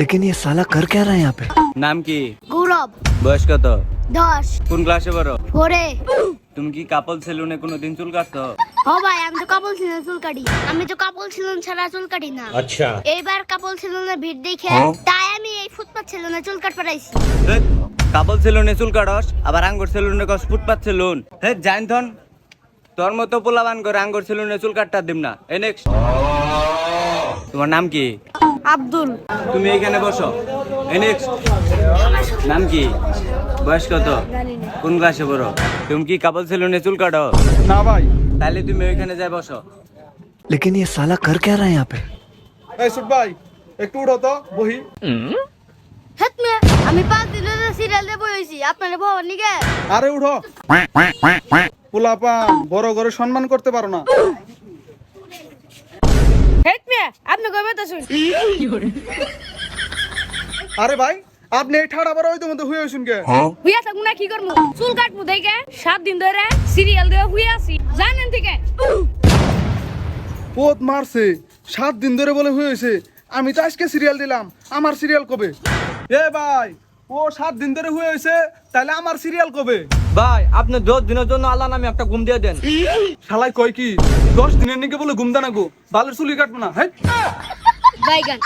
লেকিন ইয়ে সালা কর কে রহা হ্যাঁ পে নাম কি গৌরব বয়স কত দশ কোন ক্লাসে পড়ো ফোরে তুমি কি কাপল সেলুনে কোনোদিন চুল কাটছো ও ভাই আমি তো কাপল সেলুনে চুল কাটি আমি তো কাপল সেলুন ছাড়া চুল কাটি না আচ্ছা এইবার কাপল সেলুনে ভিড় দেখে তাই আমি এই ফুটপাত সেলুনে চুল কাট পারাইছি কাপল সেলুনে চুল কাটস আবার আঙ্গুর সেলুনে কস ফুটপাত সেলুন হে জাইন ধন তোর মতো পোলাবান করে আঙ্গুর সেলুনে চুল কাটটা দিম না এ নেক্সট তোমার নাম কি আব্দুল তুমি এখানে বসো এ নেক্সট নাম কি বয়স কত কোন ক্লাসে পড়ো তুমি কি কাপল সেলুনে চুল কাটো না ভাই তাহলে তুমি ওইখানে যাই বসো लेकिन ये साला कर क्या रहा है यहाँ पे এই সুট ভাই একটু উঠো তো বহি হেত মে আমি পাঁচ দিন ধরে সিরিয়াল দিয়ে বইছি আপনার ভবন নিকে আরে উঠো পোলাপান বড় করে সম্মান করতে পারো না আপনি তো শুন। আরে ভাই আপনি এই ঠাড়া মধ্যে হয়ে শুন কে হুইয়া থাকব না কি করব চুল কাটবো দেখে সাত দিন ধরে সিরিয়াল দিয়ে হুয়ে আছি। জানেন থেকে? পোত মারছে সাত দিন ধরে বলে হয়েছে। আমি তো আজকে সিরিয়াল দিলাম আমার সিরিয়াল কবে? এ ভাই ও সাত দিন ধরে হয়েছে তাহলে আমার সিরিয়াল কবে? ভাই আপনি দশ দিনের জন্য আল্লাহ নামে একটা ঘুম দিয়ে দেন। শালাই কয় কি দশ দিনের নিকে বলে ঘুমদা না গো? বালের চুলি কাটবো না হ্যাঁ? বাইগান